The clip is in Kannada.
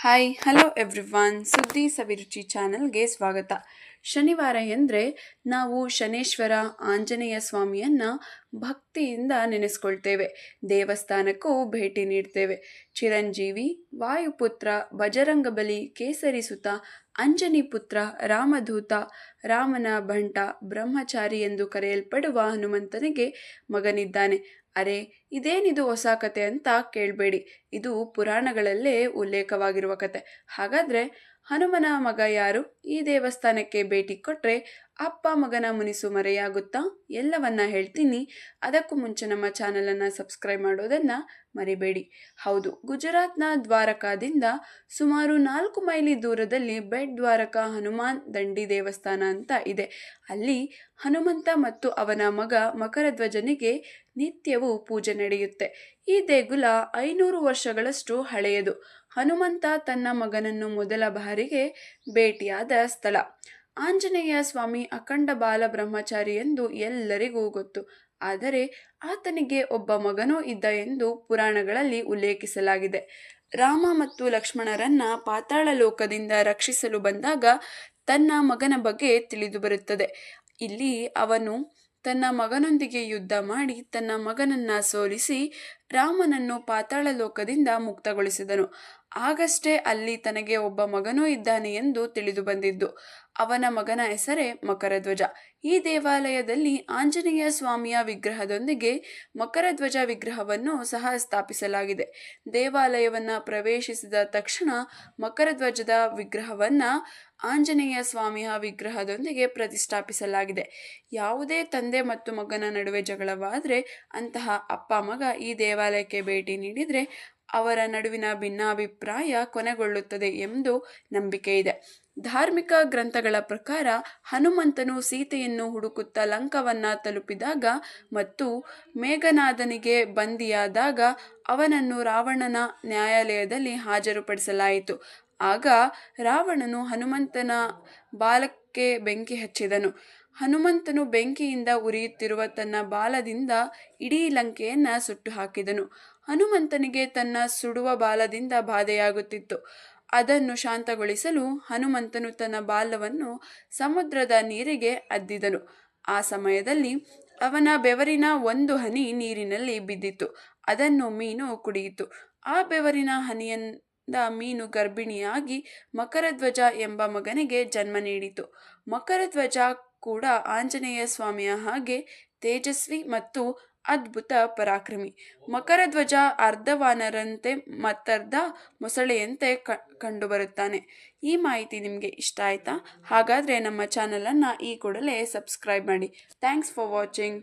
ಹಾಯ್ ಹಲೋ ಎವ್ರಿವಾನ್ ಸುದ್ದಿ ಸವಿರುಚಿ ಚಾನಲ್ಗೆ ಸ್ವಾಗತ ಶನಿವಾರ ಎಂದರೆ ನಾವು ಶನೇಶ್ವರ, ಆಂಜನೇಯ ಸ್ವಾಮಿಯನ್ನು ಭಕ್ತಿಯಿಂದ ನೆನೆಸ್ಕೊಳ್ತೇವೆ. ದೇವಸ್ಥಾನಕ್ಕೂ ಭೇಟಿ ನೀಡ್ತೇವೆ. ಚಿರಂಜೀವಿ, ವಾಯುಪುತ್ರ ಬಜರಂಗಬಲಿ ಕೇಸರಿ ಸುತ, ಅಂಜನಿ ಪುತ್ರ, ರಾಮಧೂತ, ರಾಮನ ಭಂಟ, ಬ್ರಹ್ಮಚಾರಿ ಎಂದು ಕರೆಯಲ್ಪಡುವ ಹನುಮಂತನಿಗೆ ಮಗನಿದ್ದಾನೆ. ಅರೆ, ಇದೇನಿದು ಹೊಸ ಕತೆ ಅಂತ ಕೇಳಬೇಡಿ. ಇದು ಪುರಾಣಗಳಲ್ಲೇ ಉಲ್ಲೇಖವಾಗಿರುವ ಕತೆ. ಹಾಗಾದರೆ ಹನುಮನ ಮಗ ಯಾರು? ಈ ದೇವಸ್ಥಾನಕ್ಕೆ ಭೇಟಿ ಕೊಟ್ಟರೆ ಅಪ್ಪ ಮಗನ ಮುನಿಸು ಮರೆಯಾಗುತ್ತಾ? ಎಲ್ಲವನ್ನ ಹೇಳ್ತೀನಿ. ಅದಕ್ಕೂ ಮುಂಚೆ ನಮ್ಮ ಚಾನಲನ್ನು ಸಬ್ಸ್ಕ್ರೈಬ್ ಮಾಡೋದನ್ನು ಮರಿಬೇಡಿ. ಹೌದು, ಗುಜರಾತ್ನ ದ್ವಾರಕಾದಿಂದ ಸುಮಾರು ನಾಲ್ಕು ಮೈಲಿ ದೂರದಲ್ಲಿ ಬೆಡ್ ದ್ವಾರಕ ಹನುಮಾನ್ ದಂಡಿ ದೇವಸ್ಥಾನ ಅಂತ ಇದೆ. ಅಲ್ಲಿ ಹನುಮಂತ ಮತ್ತು ಅವನ ಮಗ ಮಕರಧ್ವಜನಿಗೆ ನಿತ್ಯವೂ ಪೂಜೆ ನಡೆಯುತ್ತೆ. ಈ ದೇಗುಲ ಐನೂರು ವರ್ಷಗಳಷ್ಟು ಹಳೆಯದು. ಹನುಮಂತ ತನ್ನ ಮಗನನ್ನು ಮೊದಲ ಬಾರಿಗೆ ಭೇಟಿಯಾದ ಸ್ಥಳ. ಆಂಜನೇಯ ಸ್ವಾಮಿ ಅಖಂಡ ಬಾಲ ಬ್ರಹ್ಮಚಾರಿ ಎಂದು ಎಲ್ಲರಿಗೂ ಗೊತ್ತು. ಆದರೆ ಆತನಿಗೆ ಒಬ್ಬ ಮಗನೂ ಇದ್ದ ಎಂದು ಪುರಾಣಗಳಲ್ಲಿ ಉಲ್ಲೇಖಿಸಲಾಗಿದೆ. ರಾಮ ಮತ್ತು ಲಕ್ಷ್ಮಣರನ್ನ ಪಾತಾಳ ಲೋಕದಿಂದ ರಕ್ಷಿಸಲು ಬಂದಾಗ ತನ್ನ ಮಗನ ಬಗ್ಗೆ ತಿಳಿದು ಬರುತ್ತದೆ. ಇಲ್ಲಿ ಅವನು ತನ್ನ ಮಗನೊಂದಿಗೆ ಯುದ್ಧ ಮಾಡಿ ತನ್ನ ಮಗನನ್ನ ಸೋಲಿಸಿ ರಾಮನನ್ನು ಪಾತಾಳ ಲೋಕದಿಂದ ಮುಕ್ತಗೊಳಿಸಿದನು. ಆಗಷ್ಟೇ ಅಲ್ಲಿ ತನಗೆ ಒಬ್ಬ ಮಗನೂ ಇದ್ದಾನೆ ಎಂದು ತಿಳಿದು ಬಂದಿದ್ದು. ಅವನ ಮಗನ ಹೆಸರೇ ಮಕರಧ್ವಜ. ಈ ದೇವಾಲಯದಲ್ಲಿ ಆಂಜನೇಯ ಸ್ವಾಮಿಯ ವಿಗ್ರಹದೊಂದಿಗೆ ಮಕರಧ್ವಜ ವಿಗ್ರಹವನ್ನು ಸಹ ಸ್ಥಾಪಿಸಲಾಗಿದೆ. ದೇವಾಲಯವನ್ನು ಪ್ರವೇಶಿಸಿದ ತಕ್ಷಣ ಮಕರಧ್ವಜದ ವಿಗ್ರಹವನ್ನು ಆಂಜನೇಯ ಸ್ವಾಮಿಯ ವಿಗ್ರಹದೊಂದಿಗೆ ಪ್ರತಿಷ್ಠಾಪಿಸಲಾಗಿದೆ. ಯಾವುದೇ ತಂದೆ ಮತ್ತು ಮಗನ ನಡುವೆ ಜಗಳವಾದರೆ ಅಂತಹ ಅಪ್ಪ ಮಗ ಈ ದೇವಾಲಯಕ್ಕೆ ಭೇಟಿ ನೀಡಿದರೆ ಅವರ ನಡುವಿನ ಭಿನ್ನಾಭಿಪ್ರಾಯ ಕೊನೆಗೊಳ್ಳುತ್ತದೆ ಎಂದು ನಂಬಿಕೆ ಇದೆ. ಧಾರ್ಮಿಕ ಗ್ರಂಥಗಳ ಪ್ರಕಾರ ಹನುಮಂತನು ಸೀತೆಯನ್ನು ಹುಡುಕುತ್ತಾ ಲಂಕವನ್ನ ತಲುಪಿದಾಗ ಮತ್ತು ಮೇಘನಾದನಿಗೆ ಬಂದಿಯಾದಾಗ ಅವನನ್ನು ರಾವಣನ ನ್ಯಾಯಾಲಯದಲ್ಲಿ ಹಾಜರುಪಡಿಸಲಾಯಿತು. ಆಗ ರಾವಣನು ಹನುಮಂತನ ಬಾಲಕ್ಕೆ ಬೆಂಕಿ ಹಚ್ಚಿದನು. ಹನುಮಂತನು ಬೆಂಕಿಯಿಂದ ಉರಿಯುತ್ತಿರುವ ತನ್ನ ಬಾಲದಿಂದ ಇಡೀ ಲಂಕೆಯನ್ನು ಸುಟ್ಟು ಹಾಕಿದನು ಹನುಮಂತನಿಗೆ ತನ್ನ ಸುಡುವ ಬಾಲದಿಂದ ಬಾಧೆಯಾಗುತ್ತಿತ್ತು. ಅದನ್ನು ಶಾಂತಗೊಳಿಸಲು ಹನುಮಂತನು ತನ್ನ ಬಾಲವನ್ನು ಸಮುದ್ರದ ನೀರಿಗೆ ಅದ್ದಿದನು. ಆ ಸಮಯದಲ್ಲಿ ಅವನ ಬೆವರಿನ ಒಂದು ಹನಿ ನೀರಿನಲ್ಲಿ ಬಿದ್ದಿತು ಅದನ್ನು ಮೀನು ಕುಡಿಯಿತು. ಆ ಬೆವರಿನ ಹನಿಯಿಂದ ಮೀನು ಗರ್ಭಿಣಿಯಾಗಿ ಮಕರಧ್ವಜ ಎಂಬ ಮಗನಿಗೆ ಜನ್ಮ ನೀಡಿತು. ಮಕರಧ್ವಜ ಕೂಡ ಆಂಜನೇಯ ಸ್ವಾಮಿಯ ಹಾಗೆ ತೇಜಸ್ವಿ ಮತ್ತು ಅದ್ಭುತ ಪರಾಕ್ರಮಿ. ಮಕರಧ್ವಜ ಅರ್ಧವಾನರಂತೆ ಮತ್ತರ್ಧ ಮೊಸಳೆಯಂತೆ ಕಂಡುಬರುತ್ತಾನೆ. ಈ ಮಾಹಿತಿ ನಿಮಗೆ ಇಷ್ಟ ಆಯಿತಾ? ಹಾಗಾದರೆ ನಮ್ಮ ಚಾನಲನ್ನು ಈ ಕೂಡಲೇ ಸಬ್ಸ್ಕ್ರೈಬ್ ಮಾಡಿ. Thanks for watching.